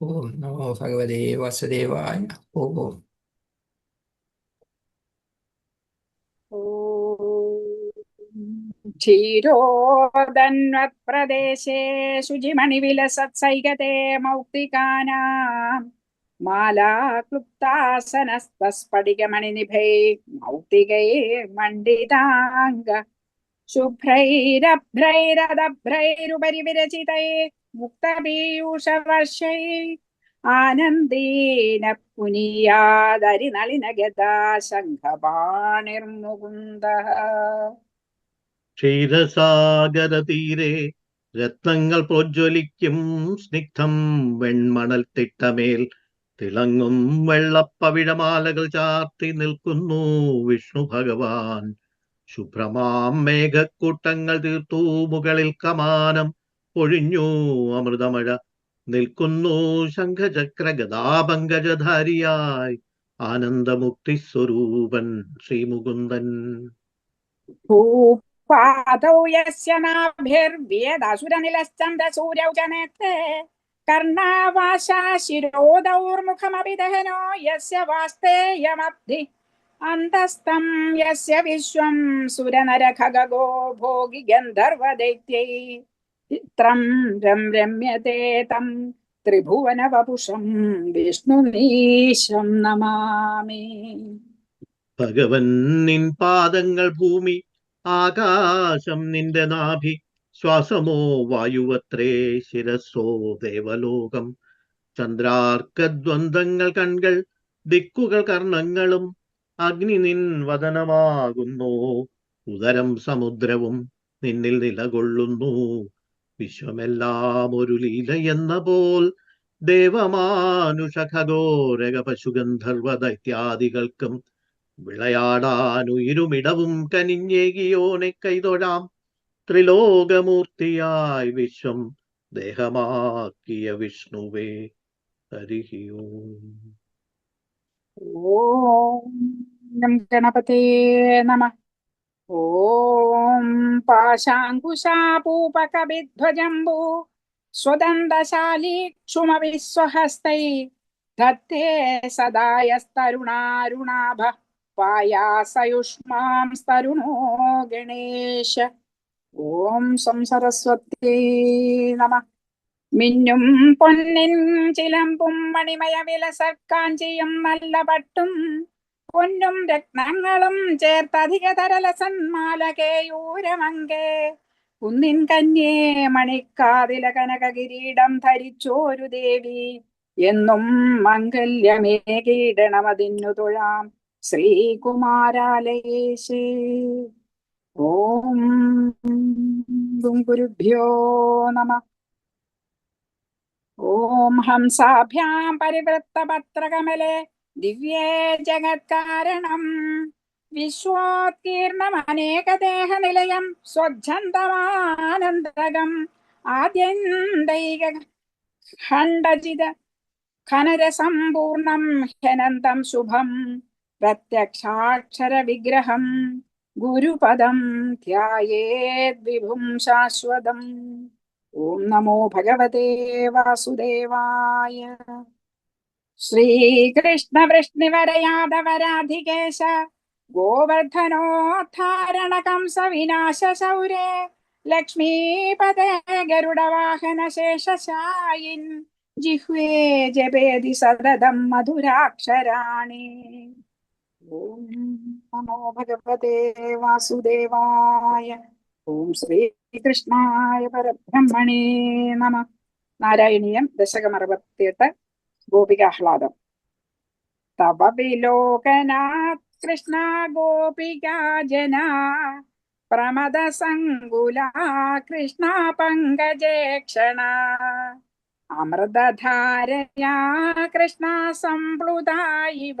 ഓം നമോ ഭഗവതേ വസുദേവായ ഓം ക്ഷീരോദന്വപ്രദേശേ ശുചിമണിവിലസത്സൈകതേ മൗക്തികാനാം മാലാക്ലുപ്താസനസ്തസ്ഫടികമണിനിഭൈ മൗക്തികൈർ മണ്ഡിതാംഗ ശുഭ്രൈരഭ്രൈരദഭ്രൈരുപരി വിരചിതൈ മുക്തപീയൂഷവർഷൈ ആനന്ദേന പുനീയാദരിനളിനഗതാശംഖപാണിർമുകുന്ദ. ക്ഷീരസാഗരതീരെ രത്നങ്ങൾ പ്രോജ്വലിക്കും സ്നിഗ്ധം വെൺമണൽ തിട്ടമേൽ. തിളങ്ങും വെള്ളപ്പവിഴമാലകൾ ചാർത്തി നിൽക്കുന്നു വിഷ്ണു ഭഗവാൻ. ശുഭ്രമാം മേഘക്കൂട്ടങ്ങൾ തീർത്തു മുകളിൽ കമാനം. പൊഴിഞ്ഞു അമൃതമഴ. നിൽക്കുന്നു ശംഖചക്ര ഗതാപങ്കജധാരിയായി ആനന്ദമുക്തി സ്വരൂപൻ ശ്രീമുകുന്ദൻ. പാദൗ യസ്യ നാഭിർവേദാസുരനിലശ്ചന്ദ गन्धर्वदैत्यै चित्रं रं रम्यते तं त्रिभुवनवपुषं विष्णुमीशं नमामि ഭഗവൻ നിൻ പാദങ്ങൾ ഭൂമി ആകാശം നിന്റെ നാഭി ശ്വാസമോ വായുവത്രേ ശിരസ്സോ ദേവലോകം ചന്ദ്രാർക്കദ്വന്ദ്ങ്ങൾ കൺകൾ ദിക്കുകൾ കർണങ്ങളും അഗ്നി നിൻ വദനമാകുന്നു ഉദരം സമുദ്രവും നിന്നിൽ നിലകൊള്ളുന്നു വിശ്വമെല്ലാം ഒരു ലീല എന്ന പോൽ ദേവമാനുഷ ഖഗോരക പശുഗന്ധർവ ദൈത്യാദികൾക്കും വിളയാടാനുയിരുമിടവും കനിഞ്ഞേകിയോനെ കൈതൊഴാം ത്രിലോകമൂർത്തിയായി വിശ്വം ദേഹമാക്കിയ വിഷ്ണുവേ ഹരിഹിയോ. ഓം ഗണപതേ നമ. ഓം പാശാങ്കുശാപൂപകവിധ്വജംബു സ്വദന്തശാലീക്ഷുമവിശ്വഹസ്തൈ धत्ते സദായസ്തരുണാരുണാഭ പായാസയുഷ്മാം സ്തരുണോ ഗണേശ ഓം സംസരസ്വത്യൈ നമ മിന്നും പൊന്നിൻ ചിലമ്പും മണിമയ വിലസർക്കാഞ്ചിയും നല്ല പട്ടും പൊന്നും രത്നങ്ങളും ചേർത്തധിക തരലസന്മാലകേയൂരമങ്കേ കുന്നിൻ കന്യേ മണിക്കാതില കനക കിരീടം ധരിച്ചോരു ദേവി. എന്നും മംഗല്യമേ കീടണമതിന്നു തൊഴാം ശ്രീകുമാരാലയേശേ. ഓം ഗുരുഭ്യോ നമ. ഓം ഹംസാഭ്യാം പരിവൃത്തപത്രകമലെ. ദിവ്യേ ജഗത്കാരണം വിശ്വോത്കീർണമനേകദേഹനിലയം സ്വച്ഛന്തമാനന്ദകം ആദ്യന്തൈക ഖണ്ഡജിത ഖനരസമ്പൂർണം ഹനന്തം ശുഭം. പ്രത്യക്ഷാക്ഷര വിഗ്രഹം ഗുരുപദം ധ്യായേത് വിഭും ശാശ്വതം. ഓം നമോ ഭഗവതേ വാസുദേവായ. ശ്രീകൃഷ്ണ വൃഷ്ണിവരയാദവരാധികേശ ഗോവർദ്ധനോദ്ധാരണ കംസ വിനാശ ശൗരേ ലക്ഷ്മീപദേ ഗരുഡവാഹന ശേഷശായിൻ ജിഹ്വേ ജപേതി സതതം മധുരാക്ഷരാണി. നമോ ഭഗവതേ വാസുദേവായ ഓം ശ്രീകൃഷ്ണായ പരബ്രഹ്മണേ നമ. നാരായണീയം ദശകം അറുപത്തിയെട്ട്. ഗോപികാഹ്ലാദം. തവ വിലോകനാത് കൃഷ്ണ ഗോപികാ ജന. പ്രമദ സങ്കുല കൃഷ്ണ. പങ്കജേക്ഷണ അമൃതധാരയാ കൃഷ്ണ സംപ്ലുതായിവ ഇവ.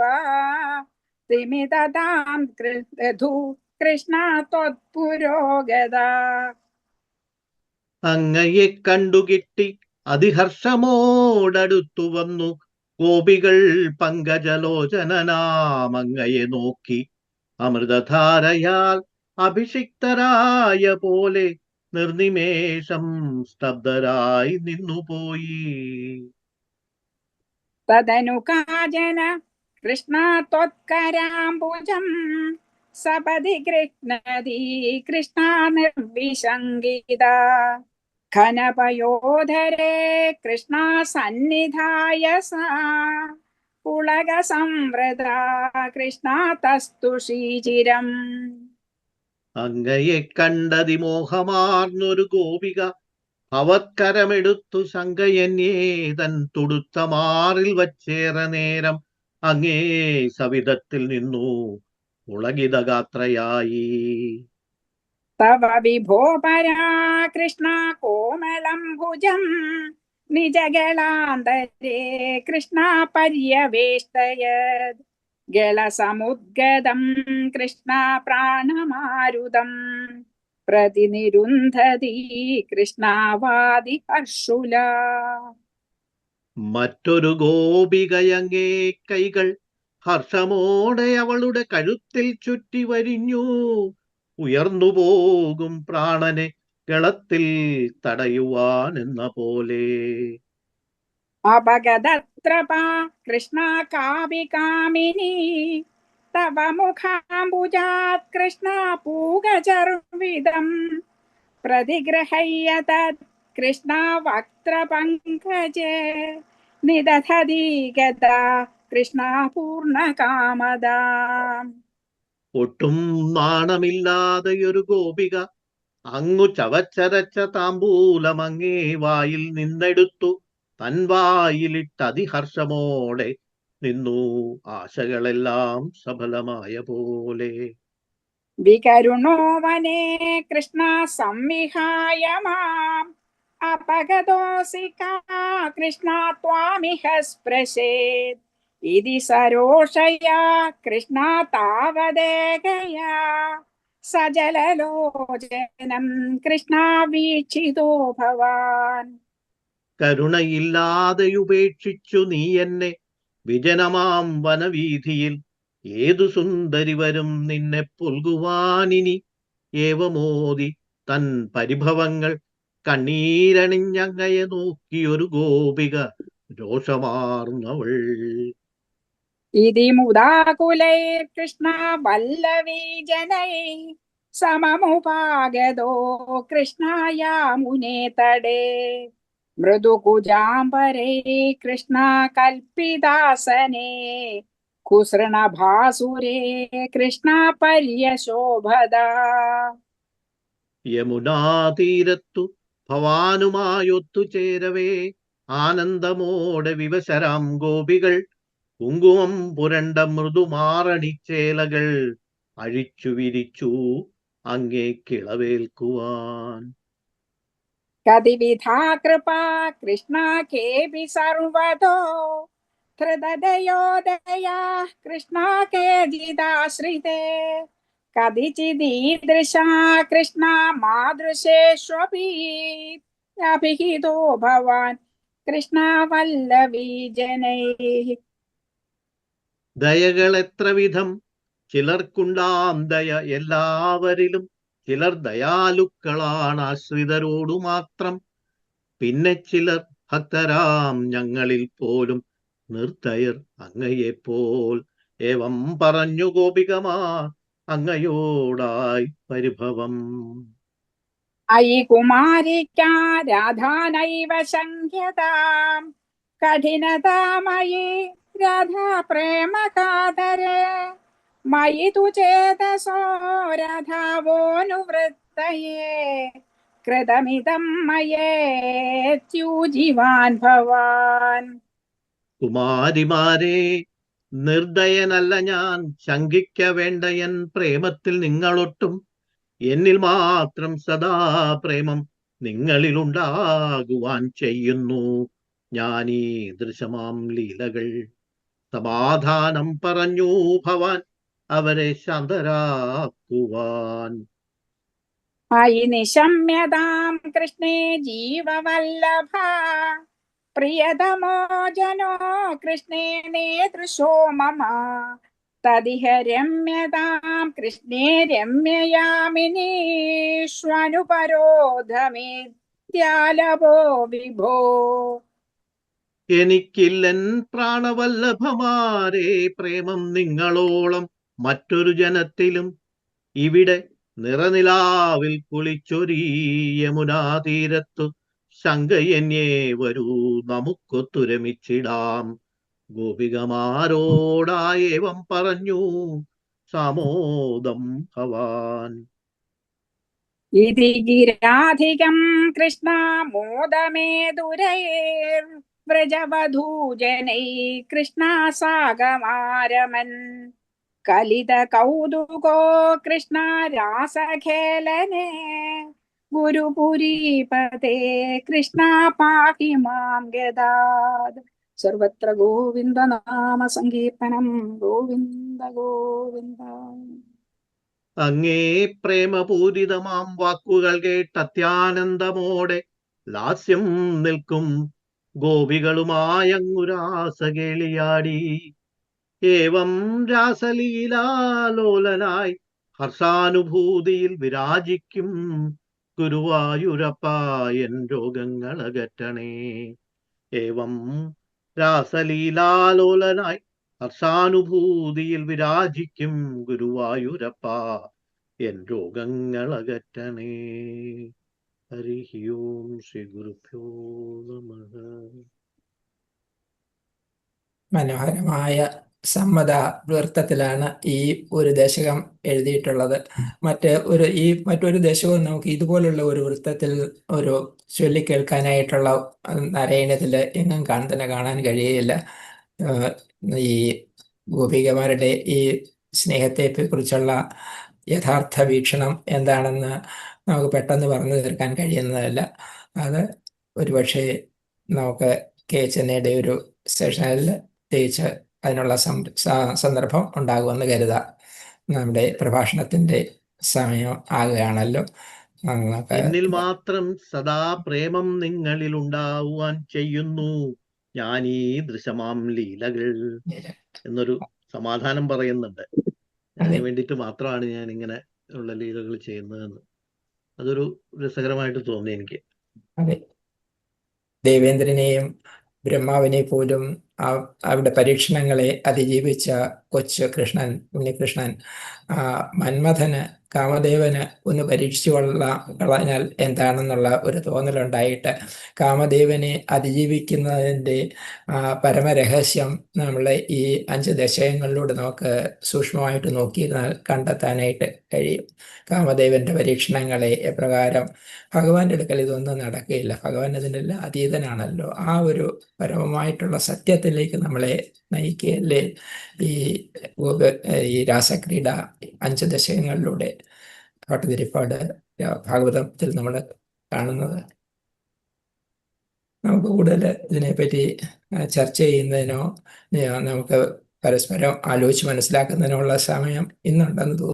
തിമിതതാം കൃധു കൃഷ്ണ ത്വത്പുരോഗത. അങ്ങയെ കണ്ടുകിട്ടി അതിഹർഷമോടടുത്തു വന്നു. കോപികൾ പങ്കജലോചനാമങ്ങയെ നോക്കി. അമൃതധാരയാൽ അഭിഷിക്തരായ പോലെ നിർനിമേഷം സ്തബ്ധരായി നിന്നുപോയി. തദനു കാജന കൃഷ്ണ ത്വത്കരാംബുജം സപതി ഗൃഹ്ണതി കൃഷ്ണ നിർവിശങ്കിത. ഘനപയോധരേ കൃഷ്ണ സന്നിധായ സാ. പുളക സംവൃത കൃഷ്ണ ശ്രീചിരം അങ്ങയെ കണ്ടതി മോഹമാർന്നൊരു ഗോപിക അവത്കരമെടുത്തു ശങ്കയന്യേതൻ തുടുത്ത മാറിൽ വച്ചേറെ നേരം അങ്ങേ സവിധത്തിൽ നിന്നു പുളകിതഗാത്രയായി. തവ വിഭോ പരാ കൃഷ്ണ കോമളം ഭുജം നിജഗളാന്തരേ കൃഷ്ണ പര്യവേഷ്ടയ ഗളസമുദ്ഗതം കൃഷ്ണ പ്രാണമാരുതം പ്രതിനിരുന്ധതി കൃഷ്ണാവാദി ഹർഷുല മറ്റൊരു ഗോപികയങ്ങേ കൈകൾ ഹർഷമോടെ അവളുടെ കഴുത്തിൽ ചുറ്റി വരിഞ്ഞു. ഉയർന്നു പോകും പ്രാണനെ ഗളത്തിൽ തടയുവാൻ എന്ന പോലെ കൃഷ്ണ കാവികാമിനി തവ മുഖാംബുജാത് കൃഷ്ണ പൂകചർവിതം പ്രതിഗ്രഹയ്യ തത് കൃഷ്ണ വക്ത്രപങ്കജേ നിദധതി ഗതാ കൃഷ്ണ പൂർണകാമദാ ഒട്ടും നാണമില്ലാതെയൊരു ഗോപിക അങ്ങു ചവച്ചരച്ച താമ്പൂലമങ്ങേ വായിൽ നിന്നെടുത്തു. തൻ വായിലിട്ട് അതിഹർഷമോടെ നിന്നു ആശകളെല്ലാം സഫലമായ പോലെ. വികരുണോവനേ കൃഷ്ണ സംവിഹായ മാം. അപഗതോസി കൃഷ്ണ സ്പൃശേത്. ഇതി സരോഷയാ കൃഷ്ണ താവദേകയാ. സജലലോചനം കൃഷ്ണ വീക്ഷിതോ ഭവാൻ. കരുണയില്ലാതെ ഉപേക്ഷിച്ചു നീ എന്നെ വിജനമാം വനവീഥിയിൽ. ഏതു സുന്ദരി വരും നിന്നെ പുൽകുവാനിനി. ഏവമോതി തൻ പരിഭവങ്ങൾ കണ്ണീരണിഞ്ഞങ്ങയെ നോക്കിയൊരു ഗോപിക രോഷമാർന്നവൾ. ഇതി മുദാകുലൈ കൃഷ്ണ വല്ലവീ ജനൈ സമമുപാഗതോ കൃഷ്ണായ മുനേ തടേ. മൃദുകുജാംബരേ കൃഷ്ണ കൽപ്പിതാസനേ കുസൃണഭാസുരേ കൃഷ്ണ പര്യശോഭദ. യമുനാതീരത്തു ഭവാനുമായൊത്തു ചേരവേ. ആനന്ദമോടെ വിവശരാം ഗോപികൾ. കുങ്കുമം പുരണ്ട മൃദുമാറണിച്ചേലകൾ അഴിച്ചു വിരിച്ചു അങ്ങേ കിളവേൽക്കുവാൻ. കതിവിധാ കൃപാ കൃഷ്ണ കേപി സർവതോ ഹൃദയോദയാ കൃഷ്ണ കേജിതാശ്രിതേ കതിചിദീദൃശാ കൃഷ്ണ മാതൃശേഷ്വപി അഭിഹിതോ ഭവാൻ കൃഷ്ണ വല്ലവീ ജനൈ ദയകൾ എത്ര വിധം ചിലർക്കുണ്ടാം ദയ എല്ലാവരിലും. ചിലർ ദയാലുക്കളാണ് ആശ്രിതരോടു മാത്രം. പിന്നെ ചിലർ ഭക്തരാം ഞങ്ങളിൽ പോലും. നിർത്തയർ അങ്ങയെപ്പോൽ ഏവം പറഞ്ഞു ഗോപികമാ അങ്ങയോടായി പരിഭവം. അയി കുമാരിക്കാ രാധാനൈവ ശങ്ക്യതാം കഠിനതാമയി രാധാ പ്രേമകാതരേ മയി തു ചേതസോ രാധാവോനുവൃത്തയേ കൃതമിതം മയേത്യൂജിവാൻ ഭവാൻ. കുമാരിമാരെ നിർദയനല്ല ഞാൻ. ശങ്കിക്ക വേണ്ട എൻ പ്രേമത്തിൽ നിങ്ങളൊട്ടും. എന്നിൽ മാത്രം സദാ പ്രേമം നിങ്ങളിലുണ്ടാകുവാൻ ചെയ്യുന്നു. ഞാൻ ഈ ദൃശമാം ലീലകൾ സമാധാനം പറഞ്ഞു ഭവാൻ അവരെ ശാന്തരാക്കുവാൻ. അയി നിശമ്യതാം കൃഷ്ണേ ജീവവല്ലഭ പ്രിയതമോ ജനോ കൃഷ്ണേ നേതൃശോ മമ. തദിഹ രമ്യതാം കൃഷ്ണേ രമ്യയാമിനീഷ്വനുപരോധമിത്യാലവോ വിഭോ. എനിക്കില്ലൻ പ്രാണവല്ലഭമാരെ പ്രേമം നിങ്ങളോളം മറ്റൊരു ജനത്തിലും ഇവിടെ നിറനിലാവിൽ കുളിച്ചൊരീ യമുനാ തീരത്തു ശങ്കയന്യേ വരൂ നമുക്കൊത്തുരമിച്ചിടാം ഗോപികമാരോടായേവം പറഞ്ഞു സമോദം ഭവാൻ. ഇതി ഗിരാധികം കൃഷ്ണ മോദമേ ദുരൈർ വ്രജവധൂജനൈ കലിത കൗതുകോ കൃഷ്ണ രാസഖേലനെ. ഗുരുപുരീപതേ കൃഷ്ണ പാഹി മാം ഗദാത് സർവത്ര ഗോവിന്ദ നാമ സങ്കീർത്തനം. ഗോവിന്ദ ഗോവിന്ദ. അങ്ങേ പ്രേമപൂരിതമാം വാക്കുകൾ കേട്ട് അത്യാനന്ദമോടെ ലാസ്യം നിൽക്കും ഗോപികളുമായങ്ങുരാസകേളിയാടി ഏവം രാസലീലാലോലനായി ഹർഷാനുഭൂതിയിൽ വിരാജിക്കും ഗുരുവായൂരപ്പ എൻ രോഗങ്ങളകറ്റണേ ഏവം രാസലീലാലോലനായി ഹർഷാനുഭൂതിയിൽ വിരാജിക്കും ഗുരുവായൂരപ്പ എൻ രോഗങ്ങളകറ്റണേ ഹരി ഓം ശ്രീ ഗുരുഭ്യോ നമ മനോഹരമായ സമ്മത വൃത്തത്തിലാണ് ഈ ഒരു ദശകം എഴുതിയിട്ടുള്ളത്. മറ്റ് ഒരു ഈ മറ്റൊരു ദശകവും നമുക്ക് ഇതുപോലുള്ള ഒരു വൃത്തത്തിൽ ഒരു ചൊല്ലിക്കേൾക്കാനായിട്ടുള്ള നാരായണത്തിൽ എങ്ങും കാണാൻ തന്നെ കാണാൻ കഴിയുകയില്ല ഈ ഗോപികമാരുടെ ഈ സ്നേഹത്തെ കുറിച്ചുള്ള യഥാർത്ഥ വീക്ഷണം എന്താണെന്ന് നമുക്ക് പെട്ടെന്ന് പറഞ്ഞു തീർക്കാൻ കഴിയുന്നതല്ല. അത് ഒരുപക്ഷെ നമുക്ക് കെ എച്ച് എന്നയുടെ ഒരു സെഷനിൽ പ്രത്യേകിച്ച് അതിനുള്ള സന്ദർഭം ഉണ്ടാകുമെന്ന് കരുതാം. നമ്മുടെ പ്രഭാഷണത്തിന്റെ സമയം ആകുകയാണല്ലോ. എന്നിൽ മാത്രം സദാ പ്രേമം നിങ്ങളിൽ ഉണ്ടാവുവാൻ ചെയ്യുന്നു. ഞാൻ ഈ ദൃശമാം ലീലകൾ എന്നൊരു സമാധാനം പറയുന്നുണ്ട്. അതിന് അതെ. വേണ്ടിയിട്ട് മാത്രമാണ് ഞാൻ ഇങ്ങനെ ഉള്ള ലീലകൾ ചെയ്യുന്നതെന്ന്. അതൊരു രസകരമായിട്ട് തോന്നി എനിക്ക്. അതെ. ദേവേന്ദ്രനെയും ബ്രഹ്മാവിനെ പോലും ആ- അവിടെ പരീക്ഷണങ്ങളെ അതിജീവിച്ച കൊച്ചു കൃഷ്ണൻ ഉണ്ണികൃഷ്ണൻ മന്മഥന് കാമദേവന് ഒന്ന് പരീക്ഷിച്ചു കളഞ്ഞാൽ എന്താണെന്നുള്ള ഒരു തോന്നലുണ്ടായിട്ട് കാമദേവനെ അതിജീവിക്കുന്നതിന്റെ പരമരഹസ്യം നമ്മളെ ഈ അഞ്ച് ദശകങ്ങളിലൂടെ നമുക്ക് സൂക്ഷ്മമായിട്ട് നോക്കിയിരുന്നാൽ കണ്ടെത്താനായിട്ട് കഴിയും. കാമദേവന്റെ പരീക്ഷണങ്ങളെ എപ്രകാരം ഭഗവാന്റെ അടുക്കൽ ഇതൊന്നും നടക്കുകയില്ല ഭഗവാൻ ഇതിനെല്ലാം അതീതനാണല്ലോ. ആ ഒരു പരമമായിട്ടുള്ള സത്യത്തിലേക്ക് നമ്മളെ നയിക്കുകയല്ലേ? ഈ ഈ രാസക്രീഡ അഞ്ച് ദശകങ്ങളിലൂടെ പാട്ടുതിരിപ്പാട് ഭാഗവതത്തിൽ നമ്മൾ കാണുന്നത്. നമുക്ക് കൂടുതൽ ഇതിനെപ്പറ്റി ചർച്ച ചെയ്യുന്നതിനോ നമുക്ക് പരസ്പരം ആലോചിച്ച് മനസ്സിലാക്കുന്നതിനോ ഉള്ള സമയം ഇന്നുണ്ടെന്ന് തോന്നുന്നു.